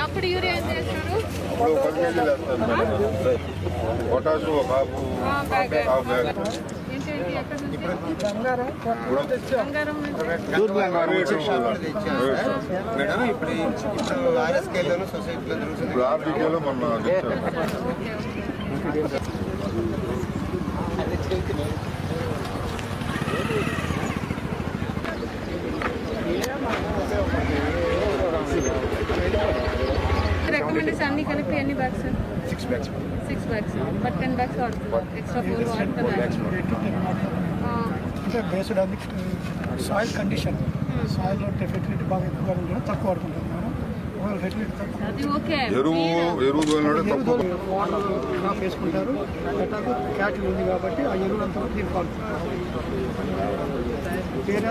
అప్పుడు యూరియా చేస్తారు? ఇప్పుడు వేస్తారు ఒక. హాఫ్ బ్యాగ్ మేడం ఇప్పుడు ఇప్పుడు ఆర్ఎస్కేలోను సొసైటీలో జరుగుతుంది. ఇప్పుడు ఆర్బీకేలో మొన్న రికమెండేషన్ అన్ని కలిపి ఎన్ని bags six bags six bags but ten bags వాడుతున్నారు ఎక్స్ట్రా ఫోర్ వాడుతున్నారు అంటే based on soil condition soil fertility బాగా ఎక్కువగా ఉండడం తక్కువ వాడుకుంటాం ఓకే. ఎరువు ఎరువు వేసుకుంటారు ఎట్లాగో క్యాటిల్ ఉంది కాబట్టి ఆ ఎరువులు అంతా దీనికి వాడుకుంటారు వేరే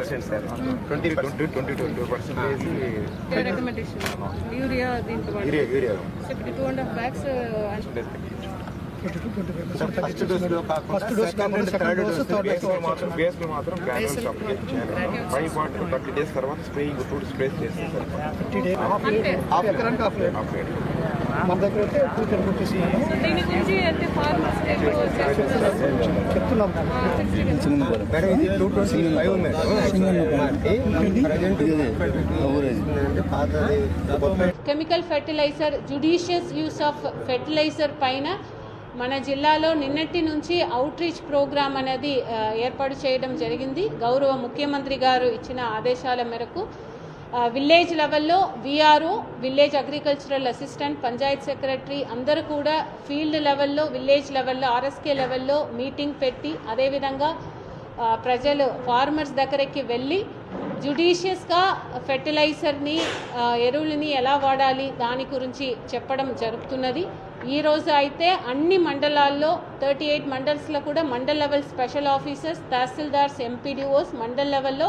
ఈ అంటే twenty twenty twenty twenty percentage recommendation urea. Urea two and half bags first dose లో ఫస్ట్ డోస్ కాకుండా సెకండ్ డోస్ థర్డ్ డోస్ మాత్రం బేస్ లో మాత్రం గ్రాన్యూల్స్ అప్లికేట్ చేయాలి ఫైవ్ పాయింట్ థర్టీ డేస్ తర్వాత స్ప్రేయింగ్ టూ స్ప్రేస్ చేస్తారు ఫిఫ్టీ డేస్ అంతే half ఎకరానికి హాఫ్ లీటర్ హాఫ్ లీటర్ మన దగ్గర అయితే టూ లీటర్ కొట్టేస్తున్నాము సో దీని గురించి అంటే ఫార్మర్స్ చెప్తున్నాం మేడం ఇది టూ ట్వంటీ ఫైవ్ ఉన్నాయి chemical fertiliser judicious use of fertiliser పైన మన జిల్లాలో నిన్నటి నుంచి అవుట్ రీచ్ అనేది ఏర్పాటు చేయడం జరిగింది. గౌరవ ముఖ్యమంత్రి గారు ఇచ్చిన ఆదేశాల మేరకు విలేజ్ లెవెల్లో VRO village agricultural assistant panchayat secretary అందరూ కూడా ఫీల్డ్ లెవెల్లో విలేజ్ లెవెల్లో ఆర్ఎస్కే లెవెల్లో మీటింగ్ పెట్టి అదేవిధంగా ప్రజలు ఫార్మర్స్ దగ్గరికి వెళ్ళి జుడీషియస్గా ఫెర్టిలైజర్ని ఎరువులని ఎలా వాడాలి దాని గురించి చెప్పడం జరుగుతున్నది. ఈ రోజు అయితే అన్ని మండలాల్లో థర్టీ ఎయిట్ మండల్స్లో కూడా mandal level special officers tahsildars MPDOs mandal లెవెల్లో